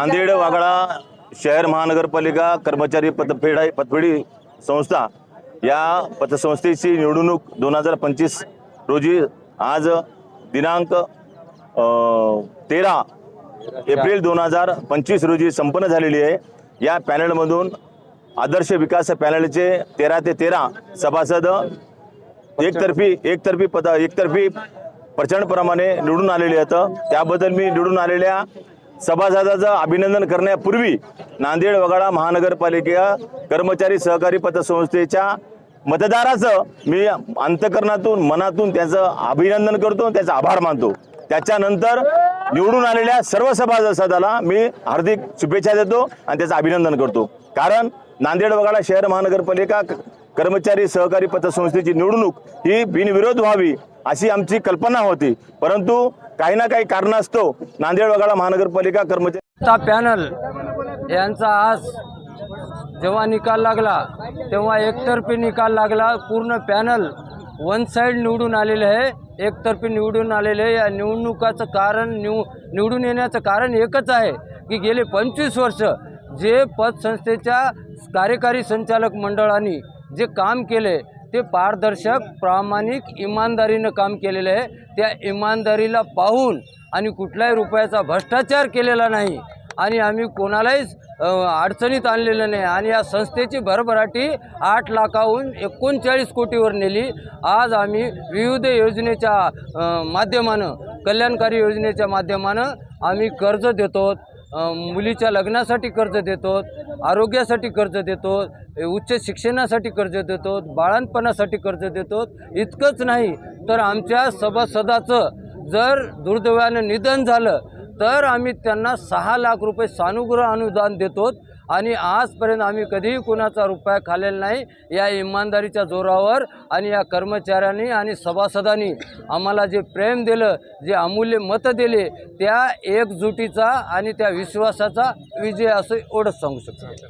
नांदेड वागळा शहर महानगरपालिका कर्मचारी पतफेड पतफेडी संस्था या पतसंस्थेची निवडणूक दोन हजार पंचवीस रोजी आज दिनांक तेरा एप्रिल दोन हजार पंचवीस रोजी संपन्न झालेली आहे. या पॅनलमधून आदर्श विकास पॅनलचे तेरा ते तेरा सभासद एकतर्फी एकतर्फी पद एकतर्फी प्रचंडप्रमाणे निवडून आलेले आहेत. त्याबद्दल मी निवडून आलेल्या सभासदाचं अभिनंदन करण्यापूर्वी नांदेड वगाडा महानगरपालिका कर्मचारी सहकारी पतसंस्थेच्या मतदाराचं मी अंतकरणातून मनातून त्याचं अभिनंदन करतो त्याचा आभार मानतो. त्याच्यानंतर निवडून आलेल्या सर्व सभासदाला मी हार्दिक शुभेच्छा देतो आणि त्याचं अभिनंदन करतो. कारण नांदेड वगाडा शहर महानगरपालिका कर्मचारी सहकारी पतसंस्थेची निवडणूक ही बिनविरोध व्हावी अशी आमची कल्पना होती. परंतु काही ना काही कारणास्तव नांदेड वगळा महानगरपालिका कर्मचारी पॅनल यांचा आज जेव्हा निकाल लागला तेव्हा एकतर्फी निकाल लागला. पूर्ण पॅनल वन साईड निवडून आलेले आहे. एकतर्फी निवडून आलेले आहे. या निवडणुकाचं कारण निव निवडून येण्याचं कारण एकच आहे की गेले पंचवीस वर्ष जे पतसंस्थेच्या कार्यकारी संचालक मंडळाने जे काम केले ते पारदर्शक प्रामाणिक इमानदारीनं काम केलेलं आहे. त्या इमानदारीला पाहून आणि कुठल्याही रुपयाचा भ्रष्टाचार केलेला नाही आणि आम्ही कोणालाही अडचणीत आणलेलं नाही. आणि या संस्थेची भरभराटी आठ लाखाहून एकोणचाळीस कोटीवर नेली. आज आम्ही विविध योजनेच्या माध्यमानं कल्याणकारी योजनेच्या माध्यमानं आम्ही कर्ज देतो. मुलीच्या लग्नासाठी कर्ज देतो आरोग्यासाठी कर्ज देतो उच्च शिक्षणासाठी कर्ज देतो बाळणपणासाठी कर्ज देतो इतकंच नाही. तर आमच्या सभासदाचं जर दुर्दैवानं निधन झालं तर आम्ही त्यांना सहा लाख रुपये सानुग्रह अनुदान देतो आणि आजपर्यंत आम्ही कधीही कुणाचा रुपया खाल्लेला नाही. या इमानदारीच्या जोरावर आणि या कर्मचाऱ्यांनी आणि सभासदांनी आम्हाला जे प्रेम दिलं जे अमूल्य मतं दिले त्या एकजुटीचा आणि त्या विश्वासाचा विजय असं एवढंच सांगू शकतो.